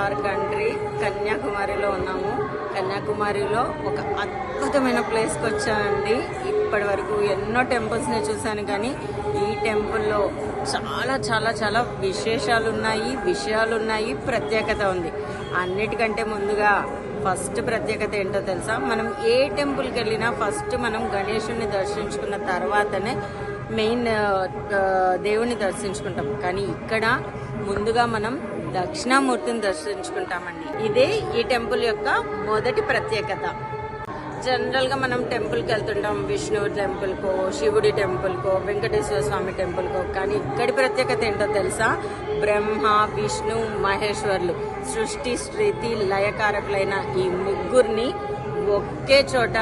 Are country కన్యాకుమారిలో ఉన్నాము. కన్యాకుమారిలో ఒక అద్భుతమైన ప్లేస్కి వచ్చానండి ఇప్పటి వరకు ఎన్నో టెంపుల్స్ని చూశాను కానీ ఈ టెంపుల్లో చాలా చాలా చాలా విశేషాలు ఉన్నాయి విషయాలు ఉన్నాయి ప్రత్యేకత ఉంది. అన్నిటికంటే ముందుగా ఫస్ట్ ప్రత్యేకత ఏంటో తెలుసా? మనం ఏ టెంపుల్కి వెళ్ళినా ఫస్ట్ మనం గణేషుని దర్శించుకున్న తర్వాతనే మెయిన్ దేవుని దర్శించుకుంటాం. కానీ ఇక్కడ ముందుగా మనం దక్షిణామూర్తిని దర్శించుకుంటామండి. ఇదే ఈ టెంపుల్ యొక్క మొదటి ప్రత్యేకత. జనరల్గా మనం టెంపుల్కి వెళ్తుంటాం. విష్ణు టెంపుల్ కో శివుడి టెంపుల్ కో వెంకటేశ్వర స్వామి టెంపుల్ కో కానీ ఇక్కడి ప్రత్యేకత ఏంటో తెలుసా? బ్రహ్మ విష్ణు మహేశ్వర్లు. సృష్టి స్థితి లయకారకులైన ఈ ముగ్గురిని ఒకే చోట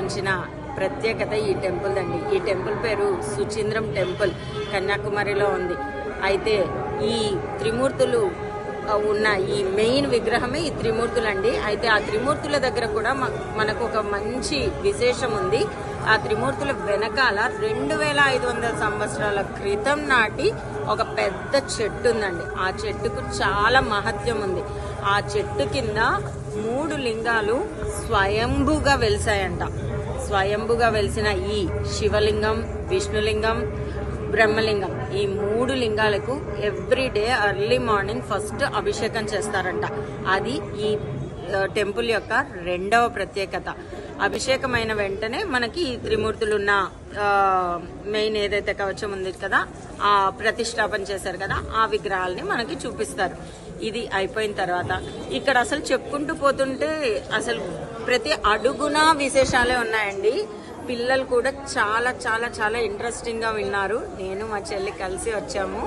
ఉంచిన ప్రత్యేకత ఈ టెంపుల్ అండి. ఈ టెంపుల్ పేరు సుచీంద్రం టెంపుల్. కన్యాకుమారిలో ఉంది. అయితే ఈ త్రిమూర్తులు ఉన్న ఈ మెయిన్ విగ్రహమే ఈ త్రిమూర్తులు అండి అయితే ఆ త్రిమూర్తుల దగ్గర కూడా మనకు ఒక మంచి విశేషం ఉంది. ఆ త్రిమూర్తుల వెనకాల రెండు వేల ఐదు వందల సంవత్సరాల క్రితం నాటి ఒక పెద్ద చెట్టు ఉందండి ఆ చెట్టుకు చాలా మహత్యం ఉంది. ఆ చెట్టు కింద మూడు లింగాలు స్వయంభుగా వెలిసాయంట. స్వయంభుగా వెలిసిన ఈ శివలింగం విష్ణులింగం బ్రహ్మలింగం. ఈ మూడు లింగాలకు ఎవ్రీడే అర్లీ మార్నింగ్ ఫస్ట్ అభిషేకం చేస్తారంట. అది ఈ టెంపుల్ యొక్క రెండవ ప్రత్యేకత. అభిషేకమైన వెంటనే మనకి ఈ త్రిమూర్తులున్న మెయిన్ ఏదైతే కవచం ఉంది కదా ఆ ప్రతిష్టాపన చేశారు కదా ఆ విగ్రహాలని మనకి చూపిస్తారు. ఇది అయిపోయిన తర్వాత ఇక్కడ అసలు చెప్పుకుంటూ పోతుంటే అసలు ప్రతి అడుగున విశేషాలే ఉన్నాయండి. పిల్లలు కూడా చాలా చాలా చాలా ఇంట్రెస్టింగ్గా విన్నారు. నేను మా చెల్లి కలిసి వచ్చాము.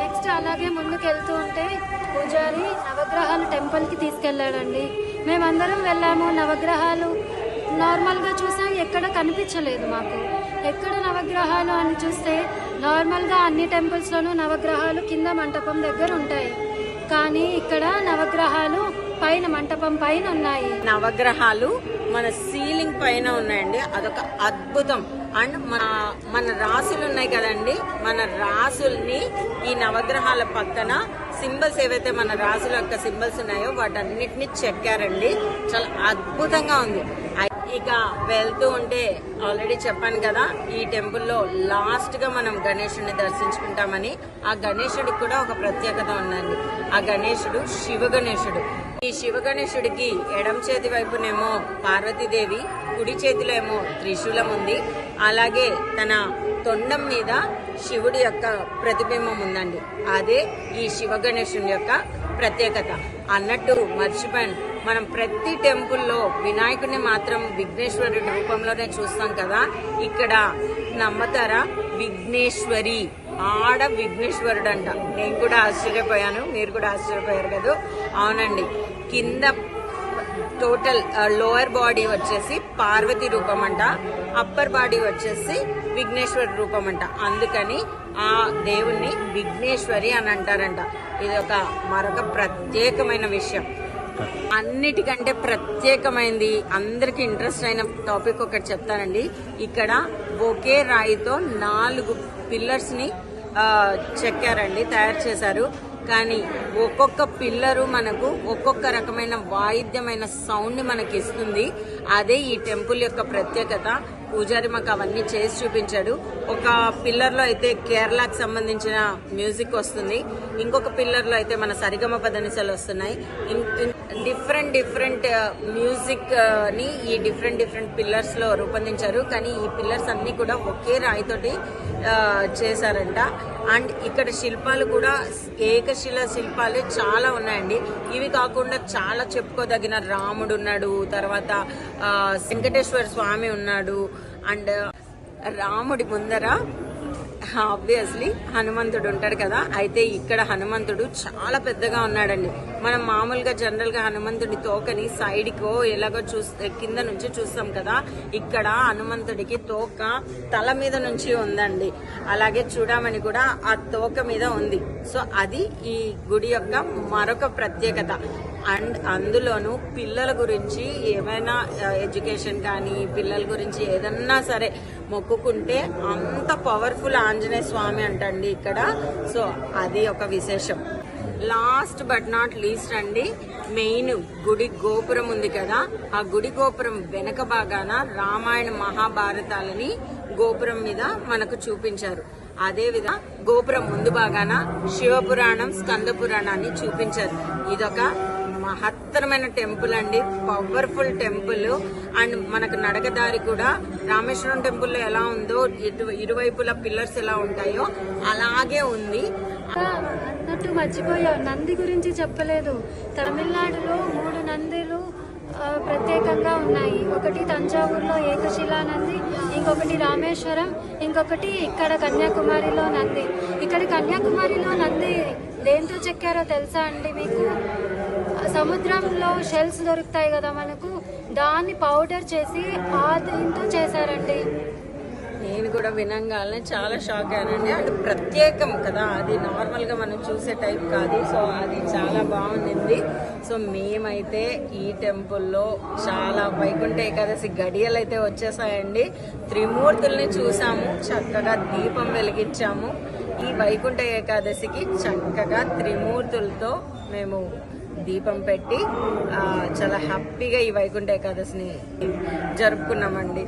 నెక్స్ట్ అలాగే ముందుకు వెళ్తూ ఉంటే పూజారి నవగ్రహాలు టెంపుల్కి తీసుకెళ్ళాడండి. మేమందరం వెళ్ళాము నవగ్రహాలు నార్మల్గా చూసాం ఎక్కడ కనిపించలేదు మాకు. ఎక్కడ నవగ్రహాలు అని చూస్తే నార్మల్గా అన్ని టెంపుల్స్లోనూ నవగ్రహాలు కింద మంటపం దగ్గర ఉంటాయి. కానీ ఇక్కడ నవగ్రహాలు పైన మంటపం పైన ఉన్నాయి. నవగ్రహాలు మన సీలింగ్ పైన ఉన్నాయండి. అదొక అద్భుతం. అండ్ మన మన రాసులు ఉన్నాయి కదండి. మన రాసుల్ని ఈ నవగ్రహాల పక్కన సింబల్స్ ఏవైతే మన రాసుల యొక్క సింబల్స్ ఉన్నాయో వాటన్నిటిని చెక్కారండి చాలా అద్భుతంగా ఉంది. ఇక వెళ్తూ ఉంటే ఆల్రెడీ చెప్పాను కదా ఈ టెంపుల్లో లాస్ట్గా మనం గణేషుడిని దర్శించుకుంటామని. ఆ గణేషుడికి కూడా ఒక ప్రత్యేకత ఉందండి. ఆ గణేశుడు శివ గణేశుడు ఈ శివ గణేశుడికి ఎడం చేతి వైపునేమో పార్వతీదేవి కుడి చేతిలో ఏమో త్రిశూలం ఉంది అలాగే తన తొండం మీద శివుడి యొక్క ప్రతిబింబం ఉందండి అదే ఈ శివ గణేశుని యొక్క ప్రత్యేకత. అన్నట్టు మర్చిపోయాను. మనం ప్రతి టెంపుల్లో వినాయకుడిని మాత్రం విఘ్నేశ్వరుడి రూపంలోనే చూస్తాం కదా. ఇక్కడ నమ్మతారా? విఘ్నేశ్వరి. ఆడ విఘ్నేశ్వరుడు అంట నేను కూడా ఆశ్చర్యపోయాను. మీరు కూడా ఆశ్చర్యపోయారు కదా. అవునండి. కింద టోటల్ లోయర్ బాడీ వచ్చేసి పార్వతి రూపం అంట అప్పర్ బాడీ వచ్చేసి విఘ్నేశ్వరి రూపం అంట అందుకని ఆ దేవుణ్ణి విఘ్నేశ్వరి అని అంటారంట. ఇది ఒక మరొక ప్రత్యేకమైన విషయం. అన్నిటికంటే ప్రత్యేకమైనది అందరికి ఇంట్రెస్ట్ అయిన టాపిక్ ఒకటి చెప్తానండి. ఇక్కడ ఒకే రాయితో నాలుగు పిల్లర్స్ని చెక్కారండి తయారు చేశారు. కానీ ఒక్కొక్క పిల్లరు మనకు ఒక్కొక్క రకమైన వాయిద్యమైన సౌండ్ని మనకి ఇస్తుంది అదే ఈ టెంపుల్ యొక్క ప్రత్యేకత. పూజారి మాకు అవన్నీ చేసి చూపించాడు. ఒక పిల్లర్లో అయితే కేరళకు సంబంధించిన మ్యూజిక్ వస్తుంది. ఇంకొక పిల్లర్లో అయితే మన సరిగమ పదనిసలు వస్తున్నాయి. డిఫరెంట్ డిఫరెంట్ మ్యూజిక్ని ఈ డిఫరెంట్ డిఫరెంట్ పిల్లర్స్లో రూపొందించారు. కానీ ఈ పిల్లర్స్ అన్ని కూడా ఒకే రాయితోటి చేశారంట. అండ్ ఇక్కడ శిల్పాలు కూడా ఏకశిల శిల్పాలు చాలా ఉన్నాయండి. ఇవి కాకుండా చాలా చెప్పుకోదగిన రాముడు ఉన్నాడు తర్వాత వెంకటేశ్వర స్వామి ఉన్నాడు అండ్ రాముడి ముందర ఆబ్వియస్లీ హనుమంతుడు ఉంటాడు కదా. అయితే ఇక్కడ హనుమంతుడు చాలా పెద్దగా ఉన్నాడండి. మనం మామూలుగా జనరల్గా హనుమంతుడి తోకని సైడ్ కో ఎలాగో చూస్తే కింద నుంచి చూస్తాం కదా. ఇక్కడ హనుమంతుడికి తోక తల మీద నుంచి ఉందండి. అలాగే చూడమని కూడా ఆ తోక మీద ఉంది. సో అది ఈ గుడి యొక్క మరొక ప్రత్యేకత. అండ్ అందులోనూ పిల్లల గురించి ఏమైనా ఎడ్యుకేషన్ కానీ పిల్లల గురించి ఏదన్నా సరే మొక్కుకుంటే అంత పవర్ఫుల్ ఆంజనేయ స్వామి అంటండి ఇక్కడ. సో అది ఒక విశేషం. లాస్ట్ బట్ నాట్ లీస్ట్ అండి మెయిన్ గుడి గోపురం ఉంది కదా. ఆ గుడి గోపురం వెనక భాగాన రామాయణ మహాభారతాలని గోపురం మీద మనకు చూపించారు. అదేవిధంగా గోపురం ముందు భాగాన శివపురాణం స్కంద పురాణాన్ని చూపించారు. ఇదొక మహత్తరమైన టెంపుల్ అండి. Powerful temple. అండ్ మనకు నడకదారి కూడా రామేశ్వరం టెంపుల్లో ఎలా ఉందో ఇటు ఇరువైపుల పిల్లర్స్ ఎలా ఉంటాయో అలాగే ఉంది. అన్నట్టు మర్చిపోయా నంది గురించి చెప్పలేదు. తమిళనాడులో మూడు నందులు ప్రత్యేకంగా ఉన్నాయి. ఒకటి తంజావూరులో ఏకశిలా నంది ఇంకొకటి రామేశ్వరం ఇంకొకటి ఇక్కడ కన్యాకుమారిలో నంది. ఇక్కడ కన్యాకుమారిలో నంది దేంతో చెక్కారో తెలుసా అండి మీకు? సముద్రంలో షెల్స్ దొరుకుతాయి కదా మనకు దాన్ని పౌడర్ చేసి ఆ దీంతో చేశారండి. నేను కూడా వినంగానే చాలా షాక్ అయ్యానండి. అంటే ప్రత్యేకం కదా అది నార్మల్గా మనం చూసే టైప్ కాదు సో అది చాలా బాగుండింది. సో మేమైతే ఈ టెంపుల్లో చాలా వైకుంఠ ఏకాదశి గడియలు అయితే వచ్చేసాయండి. త్రిమూర్తుల్ని చూసాము చక్కగా దీపం వెలిగించాము. ఈ వైకుంఠ ఏకాదశికి చక్కగా త్రిమూర్తులతో మేము దీపం పెట్టి చాలా హ్యాపీగా ఈ వైకుంఠ ఏకాదశిని జరుపుకున్నామండి.